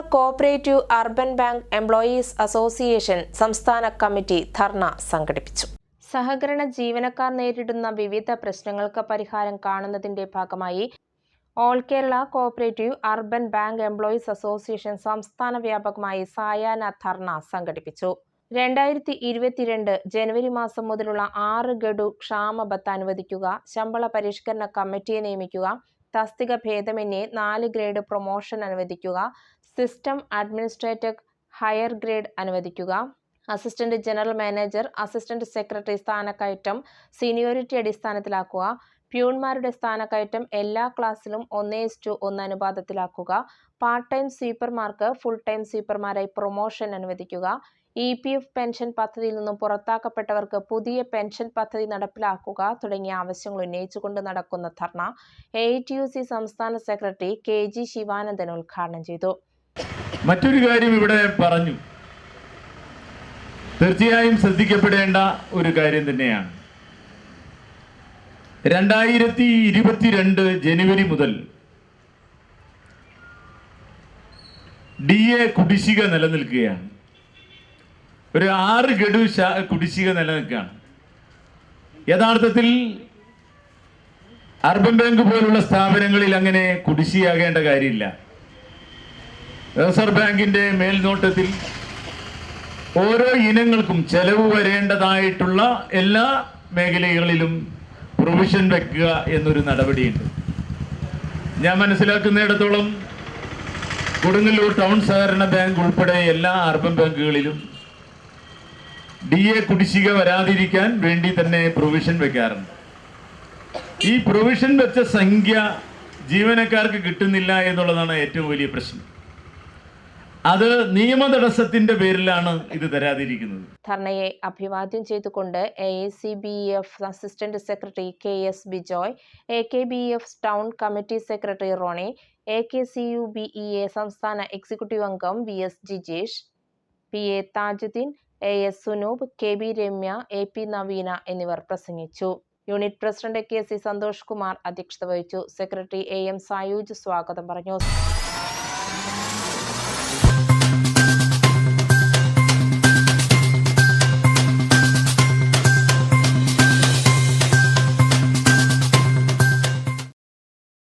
Cooperative urban bank employees association സംസ്ഥാന committee dharna സംഘടിപ്പിച്ചു. സഹകരണ ജീവനക്കാർ നേരിടുന്ന വിവിധ പ്രശ്നങ്ങൾക്ക് പരിഹാരം കാണുന്നതിന്റെ ഭാഗമായി all Kerala cooperative urban bank employees association സംസ്ഥാന വ്യാപകമായി സായാഹ്ന ധർണ സംഘടിപ്പിച്ചു. രണ്ടായിരത്തി ഇരുപത്തിരണ്ട് ജനുവരി മാസം മുതലുള്ള ആറ് ഗഡു ക്ഷാമബത്ത് അനുവദിക്കുക ശമ്പള പരിഷ്കരണ കമ്മിറ്റിയെ നിയമിക്കുക തസ്തിക ഭേദമന്യേ നാല് ഗ്രേഡ് പ്രൊമോഷൻ അനുവദിക്കുക. സിസ്റ്റം അഡ്മിനിസ്ട്രേറ്റർ ഹയർ ഗ്രേഡ് അനുവദിക്കുക. Assistant general manager assistant secretary സ്ഥാനക്കയറ്റം സീനിയോറിറ്റി അടിസ്ഥാനത്തിലാക്കുക. പ്യൂൺമാരുടെ സ്ഥാനക്കയറ്റം എല്ലാ ക്ലാസ്സിലും ഒന്നേ ടു ഒന്ന് അനുപാതത്തിലാക്കുക. പാർട്ട് ടൈം സ്വീപ്പർമാർക്ക് ഫുൾ ടൈം സ്വീപ്പർമാരായി പ്രൊമോഷൻ അനുവദിക്കുക. ഇ പി എഫ് പെൻഷൻ പദ്ധതിയിൽ നിന്നും പുറത്താക്കപ്പെട്ടവർക്ക് പുതിയ പെൻഷൻ പദ്ധതി നടപ്പിലാക്കുക തുടങ്ങിയ ആവശ്യങ്ങൾ ഉന്നയിച്ചുകൊണ്ട് നടക്കുന്ന dharna A T U C സംസ്ഥാന സെക്രട്ടറി കെ ജി ശിവാനന്ദൻ ഉദ്ഘാടനം ചെയ്തു. മറ്റൊരു കാര്യം ഇവിടെ പറഞ്ഞു. തീർച്ചയായും ശ്രദ്ധിക്കപ്പെടേണ്ട ഒരു കാര്യം തന്നെയാണ്. രണ്ടായിരത്തി ഇരുപത്തിരണ്ട് ജനുവരി മുതൽ ഡി എ കുടിശ്ശിക നിലനിൽക്കുകയാണ്. ഒരു ആറ് ഗഡു കുടിശ്ശിക നിലനിൽക്കുകയാണ്. യഥാർത്ഥത്തിൽ അർബൻ ബാങ്ക് പോലുള്ള സ്ഥാപനങ്ങളിൽ അങ്ങനെ കുടിശ്ശിയാകേണ്ട കാര്യമില്ല. റിസർവ് ബാങ്കിന്റെ മേൽനോട്ടത്തിൽ ഓരോ ഇനങ്ങൾക്കും ചെലവ് വരേണ്ടതായിട്ടുള്ള എല്ലാ മേഖലകളിലും പ്രൊവിഷൻ വെക്കുക എന്നൊരു നടപടിയുണ്ട്. ഞാൻ മനസ്സിലാക്കുന്നിടത്തോളം കൊടുങ്ങല്ലൂർ ടൗൺ സഹകരണ ബാങ്ക് ഉൾപ്പെടെ എല്ലാ അർബൻ ബാങ്കുകളിലും ഡി എ കുടിശ്ശിക വരാതിരിക്കാൻ വേണ്ടി തന്നെ പ്രൊവിഷൻ വെക്കാറുണ്ട്. ഈ പ്രൊവിഷൻ വെച്ച സംഖ്യ ജീവനക്കാർക്ക് കിട്ടുന്നില്ല എന്നുള്ളതാണ് ഏറ്റവും വലിയ പ്രശ്നം. അത് നിയമ തടസ്സത്തിന്റെ പേരിലാണ് ഇത് തരാതിരിക്കുന്നത്. ധർണയെ അഭിവാദ്യം ചെയ്തുകൊണ്ട് A I C B F assistant secretary K S Bijoy A K B F town committee secretary Roni A K C U B E A സംസ്ഥാന എക്സിക്യൂട്ടീവ് അംഗം V S Jijesh P A Thajudheen A S Sunoob K B Ramya A P Naveena എന്നിവർ പ്രസംഗിച്ചു. Unit president K C Santhosh Kumar അധ്യക്ഷത വഹിച്ചു. Secretary A M Sayooj സ്വാഗതം പറഞ്ഞു.